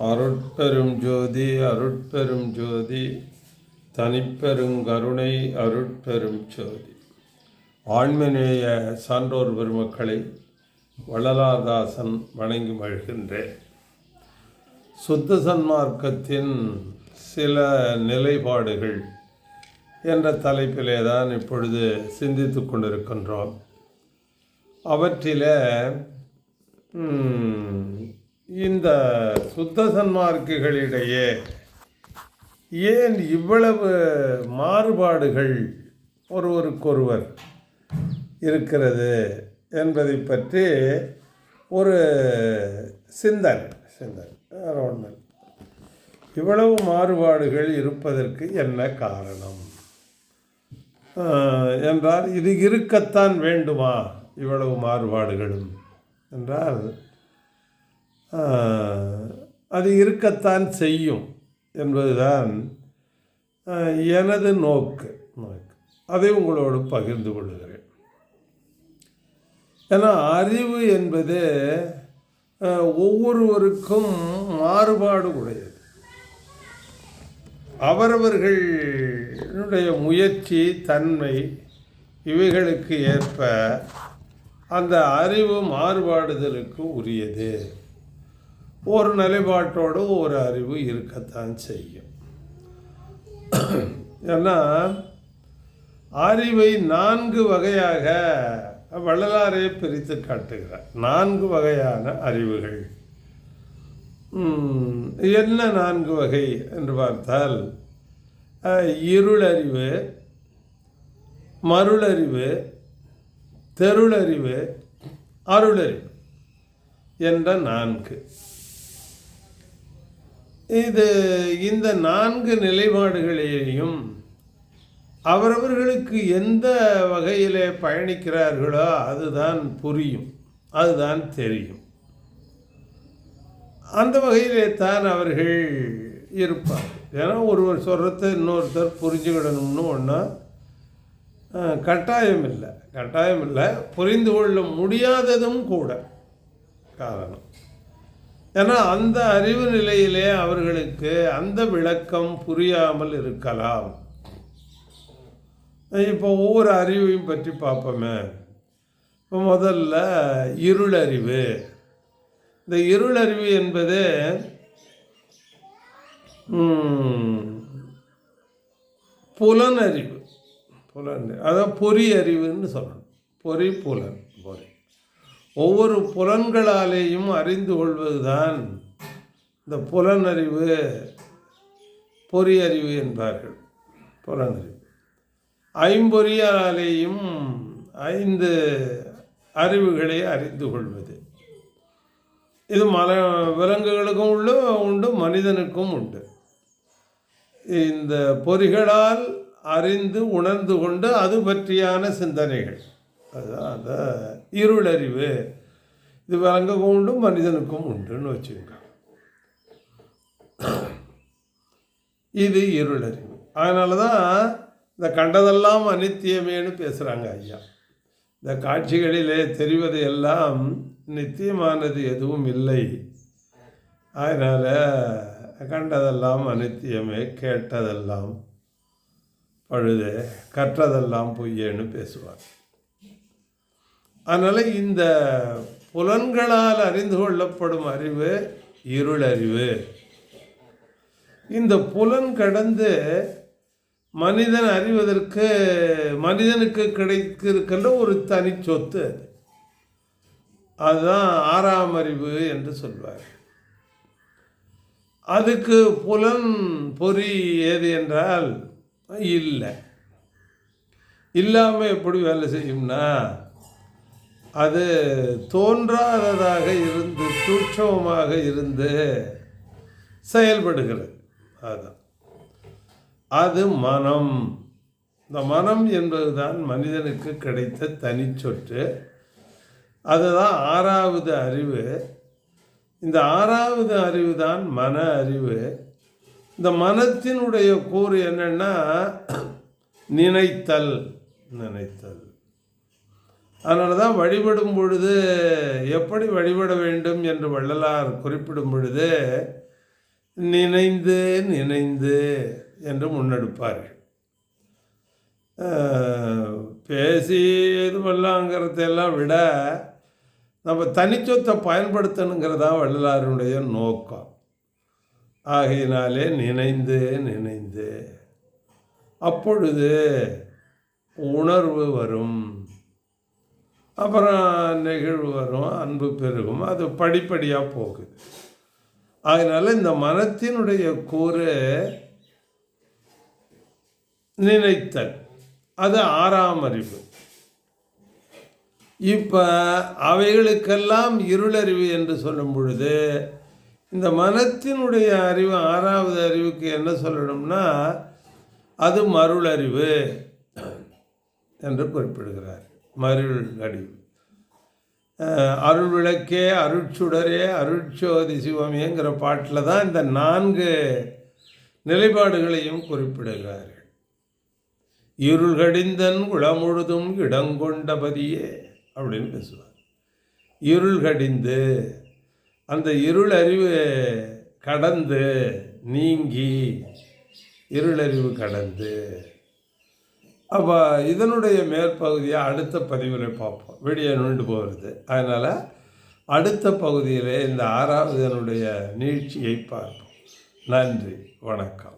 அருட்பெரும் ஜோதி அருட்பெரும் ஜோதி தனிப்பெருங்கருணை அருட்பெரும் ஜோதி. ஆண்மநேய சான்றோர் பெருமக்களை வள்ளலாதாசன் வணங்கி மகிழ்கின்றேன். சுத்த சன்மார்க்கத்தின் சில நிலைப்பாடுகள் என்ற தலைப்பிலே தான் இப்பொழுது சிந்தித்து கொண்டிருக்கின்றோம். அவற்றில் இந்த சுத்த சன்மார்க்குகளிடையே ஏன் இவ்வளவு மாறுபாடுகள் ஒருவருக்கொருவர் இருக்கிறது என்பதை பற்றி ஒரு சிந்தனை சிந்தனை வேற இவ்வளவு மாறுபாடுகள் இருப்பதற்கு என்ன காரணம்? என்றால் இது இருக்கத்தான் வேண்டுமா இவ்வளவு மாறுபாடுகளும்? என்றால் அது இருக்கத்தான் செய்யும் என்பதுதான் எனது நோக்கு. நோக்கு. அதை உங்களோடு பகிர்ந்து கொள்கிறேன். ஏன்னா அறிவு என்பது ஒவ்வொருவருக்கும் மாறுபாடு உடையது. அவரவர்களுடைய முயற்சி தன்மை இவைகளுக்கு ஏற்ப அந்த அறிவு மாறுபாடுதலுக்கு உரியது. ஒரு நிலைப்பாட்டோடு ஒரு அறிவு இருக்கத்தான் செய்யும். ஏன்னா அறிவை நான்கு வகையாக வள்ளலாரே பிரித்து காட்டுகிறார். நான்கு வகையான அறிவுகள். என்ன நான்கு வகை என்று பார்த்தால் இருளறிவு மருளறிவு தெருளறிவு அருளறிவு என்ற நான்கு. இது இந்த நான்கு நிலைப்பாடுகளையும் அவரவர்களுக்கு எந்த வகையிலே பயணிக்கிறார்களோ அதுதான் புரியும் அதுதான் தெரியும். அந்த வகையிலே தான் அவர்கள் இருப்பார். ஏன்னா ஒருவர் சொல்கிறத இன்னொருத்தர் புரிஞ்சுக்கிடணும்னு ஒன்றா கட்டாயம் இல்லை. கட்டாயம் இல்லை. புரிந்து கொள்ள முடியாததும் கூட காரணம். ஏன்னா அந்த அறிவு நிலையிலே அவர்களுக்கு அந்த விளக்கம் புரியாமல் இருக்கலாம். இப்போ ஒவ்வொரு அறிவையும் பற்றி பார்ப்போமே. இப்போ முதல்ல இருளறிவு. இந்த இருளறிவு என்பது புலன் புலனறிவு. புலன் அதான் பொறி அறிவுன்னு சொல்லணும். பொறி புலன் பொறி. ஒவ்வொரு புலன்களாலேயும் அறிந்து கொள்வதுதான் இந்த புலனறிவு பொறியறிவு என்பார்கள். புலனறிவு. ஐம்பொறியாலேயும் ஐந்து அறிவுகளை அறிந்து கொள்வது. இது மல விலங்குகளுக்கும் உள்ள உண்டு மனிதனுக்கும் உண்டு. இந்த பொறிகளால் அறிந்து உணர்ந்து கொண்டு அது பற்றியான சிந்தனைகள். அதுதான் அந்த இருளறிவு. இது விலங்குக்கும் உண்டு மனிதனுக்கும் உண்டுன்னு வச்சுக்கோங்க. இது இருளறிவு. அதனால தான் இந்த கண்டதெல்லாம் அநித்தியமேன்னு பேசுகிறாங்க ஐயா. இந்த காட்சிகளிலே தெரிவது எல்லாம் நித்தியமானது எதுவும் இல்லை. அதனால் கண்டதெல்லாம் அனித்தியமே கேட்டதெல்லாம் பழுதே கற்றதெல்லாம் பொய்யேன்னு பேசுவார். அதனால் இந்த புலன்களால் அறிந்து கொள்ளப்படும் அறிவு இருளறிவு இந்த புலன் கடந்து மனிதன் அறிவதற்கு மனிதனுக்கு கிடைத்திருக்கின்ற ஒரு தனி சொத்து அது. அதுதான் ஆறாம் அறிவு என்று சொல்வார். அதுக்கு புலன் பொறி ஏது என்றால் இல்லை. இல்லாமல் எப்படி வேலை செய்யும்னா அது தோன்றாததாக இருந்து சூட்சமாக இருந்து செயல்படுகிறது. அதுதான் அது மனம். இந்த மனம் என்பதுதான் மனிதனுக்கு கிடைத்த தனிச்சொற்று அதுதான் ஆறாவது அறிவு. இந்த ஆறாவது அறிவு தான் மன அறிவு. இந்த மனத்தினுடைய கூறு என்னென்னா நினைத்தல். நினைத்தல். அதனால தான் வழிபடும் பொழுது எப்படி வழிபட வேண்டும் என்று வள்ளலார் குறிப்பிடும் பொழுது நினைந்து நினைந்து என்று முன்னெடுப்பார்கள். பேசி இது பண்ணலாங்கிறதெல்லாம் விட நம்ம தனிச்சொத்தை பயன்படுத்தணுங்கிறதா வள்ளலாருடைய நோக்கம். ஆகையினாலே நினைந்து நினைந்து அப்பொழுது உணர்வு வரும். அப்புறம் நெகிழ்வு வரும் அன்பு பெருகும். அது படிப்படியாக போகுது. அதனால் இந்த மனத்தினுடைய கூறு நினைத்தல். அது ஆறாம் அறிவு. இப்போ அவைகளுக்கெல்லாம் இருளறிவு என்று சொல்லும் பொழுது இந்த மனத்தினுடைய அறிவு ஆறாவது அறிவுக்கு என்ன சொல்லணும்னா அது மருளறிவு என்று குறிப்பிடுகிறார். மருள் அடி அருள் விளக்கே அருட்சுடரே அருட்சோதி சிவமேங்கிற பாட்டில் தான் இந்த நான்கு நிலைப்பாடுகளையும் குறிப்பிடுகிறார்கள். இருள் கடிந்தன் குளமுழுதும் இடங்கொண்டபதியே அப்படின்னு பேசுவார். இருள் கடிந்து அந்த இருள் அறிவு கடந்து நீங்கி இருளறிவு கடந்து அப்போ இதனுடைய மேற்பகுதியை அடுத்த பதிவில் பார்ப்போம். வீடியோ நுண்டு போகிறது அதனால் அடுத்த பகுதியில் இந்த ஆறாவது இதனுடைய நீட்சியை பார்ப்போம். நன்றி. வணக்கம்.